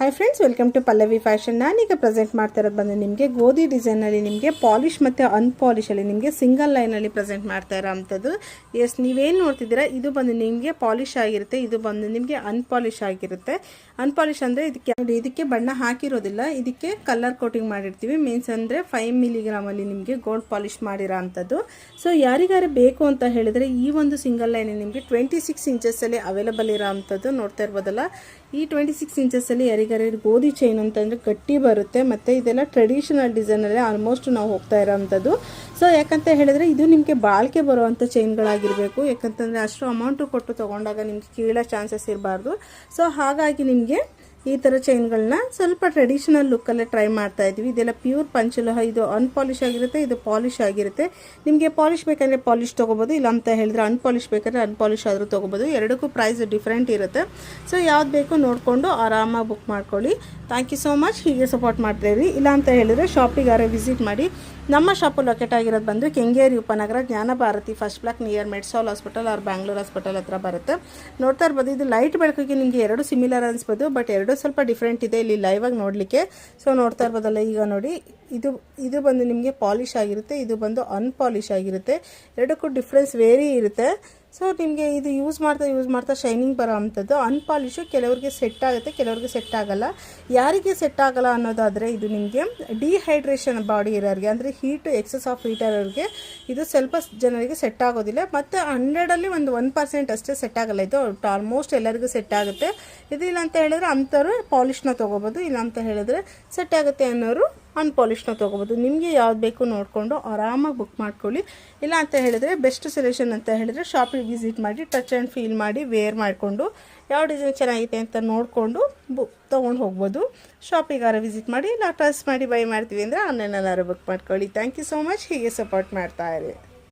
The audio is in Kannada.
Hi friends welcome to Pallavi fashion ನಾನೀಗ ಪ್ರೆಸೆಂಟ್ ಮಾಡ್ತಾ ಇರೋದು ಬಂದು ನಿಮಗೆ ಗೋಧಿ ಡಿಸೈನಲ್ಲಿ ನಿಮಗೆ ಪಾಲಿಶ್ ಮತ್ತು ಅನ್ಪಾಲಿಶಲ್ಲಿ ನಿಮಗೆ ಸಿಂಗಲ್ ಲೈನಲ್ಲಿ ಪ್ರೆಸೆಂಟ್ ಮಾಡ್ತಾ ಇರೋ ಅಂಥದ್ದು ಎಸ್ ನೀವೇನು ನೋಡ್ತಿದ್ದೀರಾ? ಇದು ಬಂದು ನಿಮಗೆ ಪಾಲಿಶ್ ಆಗಿರುತ್ತೆ, ಇದು ಬಂದು ನಿಮಗೆ ಅನ್ಪಾಲಿಶ್ ಆಗಿರುತ್ತೆ. ಅನ್ಪಾಲಿಶ್ ಅಂದರೆ ಇದಕ್ಕೆ ಇದಕ್ಕೆ ಬಣ್ಣ ಹಾಕಿರೋದಿಲ್ಲ, ಇದಕ್ಕೆ ಕಲರ್ ಕೋಟಿಂಗ್ ಮಾಡಿರ್ತೀವಿ. ಮೀನ್ಸ್ ಅಂದರೆ ಫೈವ್ ಮಿಲಿಗ್ರಾಮಲ್ಲಿ ನಿಮಗೆ ಗೋಲ್ಡ್ ಪಾಲಿಶ್ ಮಾಡಿರೋ ಅಂಥದ್ದು ಸೊ ಯಾರಿಗಾರು ಬೇಕು ಅಂತ ಹೇಳಿದ್ರೆ ಈ ಒಂದು ಸಿಂಗಲ್ ಲೈನ್ ನಿಮಗೆ ಟ್ವೆಂಟಿ ಸಿಕ್ಸ್ ಇಂಚಸ್ಸಲ್ಲಿ ಅವೈಲಬಲ್ ಇರೋ ಅಂಥದ್ದು ನೋಡ್ತಾ ಇರ್ಬೋದಲ್ಲ. ಈ ಟ್ವೆಂಟಿ ಸಿಕ್ಸ್ ಇಂಚಸ್ಸಲ್ಲಿ ಯಾರಿಗಾರು ಗೋಧಿ ಚೈನ್ ಅಂತಂದರೆ ಗಟ್ಟಿ ಬರುತ್ತೆ. ಮತ್ತು ಇದೆಲ್ಲ ಟ್ರೆಡಿಷನಲ್ ಡಿಸೈನಲ್ಲೇ ಆಲ್ಮೋಸ್ಟ್ ನಾವು ಹೋಗ್ತಾ ಇರೋವಂಥದ್ದು. ಸೊ ಯಾಕಂತ ಹೇಳಿದರೆ ಇದು ನಿಮಗೆ ಬಾಳಿಕೆ ಬರುವಂಥ ಚೈನ್ಗಳಾಗಿರಬೇಕು ಯಾಕಂತಂದರೆ ಅಷ್ಟು ಅಮೌಂಟು ಕೊಟ್ಟು ತೊಗೊಂಡಾಗ ನಿಮಗೆ ಕೀಳೋ ಚಾನ್ಸಸ್ ಇರಬಾರ್ದು. ಸೊ ಹಾಗಾಗಿ ನಿಮಗೆ ಈ ಥರ ಚೈನ್ಗಳನ್ನ ಸ್ವಲ್ಪ ಟ್ರೆಡಿಷನಲ್ ಲುಕ್ಕಲ್ಲೇ ಟ್ರೈ ಮಾಡ್ತಾ ಇದ್ವಿ. ಇದೆಲ್ಲ ಪ್ಯೂರ್ ಪಂಚಲೋಹ, ಇದು ಅನ್ಪಾಲಿಶ್ ಆಗಿರುತ್ತೆ, ಇದು ಪಾಲಿಶ್ ಆಗಿರುತ್ತೆ. ನಿಮಗೆ ಪಾಲಿಶ್ ಬೇಕಂದರೆ ಪಾಲಿಶ್ ತೊಗೋಬೋದು, ಇಲ್ಲ ಅಂತ ಹೇಳಿದ್ರೆ ಅನ್ಪಾಲಿಶ್ ಬೇಕಾದ್ರೆ ಅನ್ಪಾಲಿಶ್ ಆದರೂ ತೊಗೋಬೋದು. ಎರಡಕ್ಕೂ ಪ್ರೈಸ್ ಡಿಫ್ರೆಂಟ್ ಇರುತ್ತೆ. ಸೊ ಯಾವ್ದು ಬೇಕು ನೋಡಿಕೊಂಡು ಆರಾಮಾಗಿ ಬುಕ್ ಮಾಡ್ಕೊಳ್ಳಿ. ಥ್ಯಾಂಕ್ ಯು ಸೋ ಮಚ್ ಹೀಗೆ ಸಪೋರ್ಟ್ ಮಾಡ್ತಾಯಿರಿ ಇಲ್ಲ ಅಂತ ಹೇಳಿದ್ರೆ ಶಾಪಿಗಾರೆ ವಿಸಿಟ್ ಮಾಡಿ. ನಮ್ಮ ಶಾಪು ಲೊಕೇಟ್ ಆಗಿರೋದು ಬಂದು ಕೆಂಗೇರಿ ಉಪನಗರ Jnana Bharathi first block near Medsol hospital ಅವ್ರ ಬ್ಯಾಂಗ್ಳೂರ್ ಹಾಸ್ಪಿಟಲ್ ಹತ್ರ ಬರುತ್ತೆ. ನೋಡ್ತಾ ಇರ್ಬೋದು, ಇದು ಲೈಟ್ ಬೆಳಕಿಗೆ ನಿಮಗೆ ಎರಡು ಸಿಮಿಲರ್ ಅನಿಸ್ಬೋದು ಬಟ್ ಎರಡು ಸ್ವಲ್ಪ ಡಿಫ್ರೆಂಟ್ ಇದೆ ಇಲ್ಲಿ ಲೈವಾಗಿ ನೋಡಲಿಕ್ಕೆ. ಸೊ ನೋಡ್ತಾ ಇರ್ಬೋದಲ್ಲ ಈಗ ನೋಡಿ. ಇದು ಇದು ಬಂದು ನಿಮಗೆ ಪಾಲಿಶ್ ಆಗಿರುತ್ತೆ, ಇದು ಬಂದು ಅನ್ಪಾಲಿಶ್ ಆಗಿರುತ್ತೆ. ಎರಡಕ್ಕೂ ಡಿಫ್ರೆನ್ಸ್ ವೇರಿ ಇರುತ್ತೆ. ಸೊ ನಿಮಗೆ ಇದು ಯೂಸ್ ಮಾಡ್ತಾ ಯೂಸ್ ಮಾಡ್ತಾ ಶೈನಿಂಗ್ ಬರೋ ಅಂಥದ್ದು ಅನ್ಪಾಲಿಶು ಕೆಲವರಿಗೆ ಸೆಟ್ ಆಗುತ್ತೆ, ಕೆಲವ್ರಿಗೆ ಸೆಟ್ ಆಗಲ್ಲ. ಯಾರಿಗೆ ಸೆಟ್ ಆಗಲ್ಲ ಅನ್ನೋದಾದರೆ ಇದು ನಿಮಗೆ ಡಿಹೈಡ್ರೇಷನ್ ಬಾಡಿ ಇರೋರಿಗೆ, ಅಂದರೆ ಹೀಟ್ ಎಕ್ಸಸ್ ಆಫ್ ಹೀಟ್ ಇರೋರಿಗೆ ಇದು ಸ್ವಲ್ಪ ಜನರಿಗೆ ಸೆಟ್ ಆಗೋದಿಲ್ಲ. ಮತ್ತು ಹಂಡ್ರೆಡಲ್ಲಿ ಒಂದು ಒನ್ ಪರ್ಸೆಂಟ್ ಅಷ್ಟೇ ಸೆಟ್ ಆಗಲ್ಲ. ಇದು ಆಲ್ಮೋಸ್ಟ್ ಎಲ್ಲರಿಗೂ ಸೆಟ್ ಆಗುತ್ತೆ. ಇದು ಇಲ್ಲ ಅಂತ ಹೇಳಿದ್ರೆ ಅಂಥವ್ರು ಪಾಲಿಶ್ನ ತೊಗೋಬೋದು. ಇಲ್ಲ ಅಂತ ಹೇಳಿದ್ರೆ ಸೆಟ್ ಆಗುತ್ತೆ ಅನ್ನೋರು ಅನ್ಪಾಲಿಶ್ನ ತೊಗೋಬೋದು. ನಿಮಗೆ ಯಾವ್ದು ಬೇಕು ನೋಡಿಕೊಂಡು ಆರಾಮಾಗಿ ಬುಕ್ ಮಾಡ್ಕೊಳ್ಳಿ. ಇಲ್ಲ ಅಂತ ಹೇಳಿದ್ರೆ ಬೆಸ್ಟ್ ಸೆಲೆಕ್ಷನ್ ಅಂತ ಹೇಳಿದ್ರೆ ಶಾಪಿಗೆ ವಿಸಿಟ್ ಮಾಡಿ ಟಚ್ ಆ್ಯಂಡ್ ಫೀಲ್ ಮಾಡಿ ವೇರ್ ಮಾಡಿಕೊಂಡು, ಯಾವ ಡಿಸೈನ್ ಚೆನ್ನಾಗಿದೆ ಅಂತ ನೋಡಿಕೊಂಡು ಬು, ತೊಗೊಂಡು ಹೋಗ್ಬೋದು. ಶಾಪಿಗಾರ ವಿಸಿಟ್ ಮಾಡಿ, ಇಲ್ಲ ಟ್ರಸ್ಟ್ ಮಾಡಿ ಬೈ ಮಾಡ್ತೀವಿ ಅಂದರೆ ಆನ್ಲೈನಲ್ಲಾರು ಬುಕ್ ಮಾಡ್ಕೊಳ್ಳಿ. ಥ್ಯಾಂಕ್ ಯು ಸೋ ಮಚ್ ಹೀಗೆ ಸಪೋರ್ಟ್ ಮಾಡ್ತಾ ಇರಿ.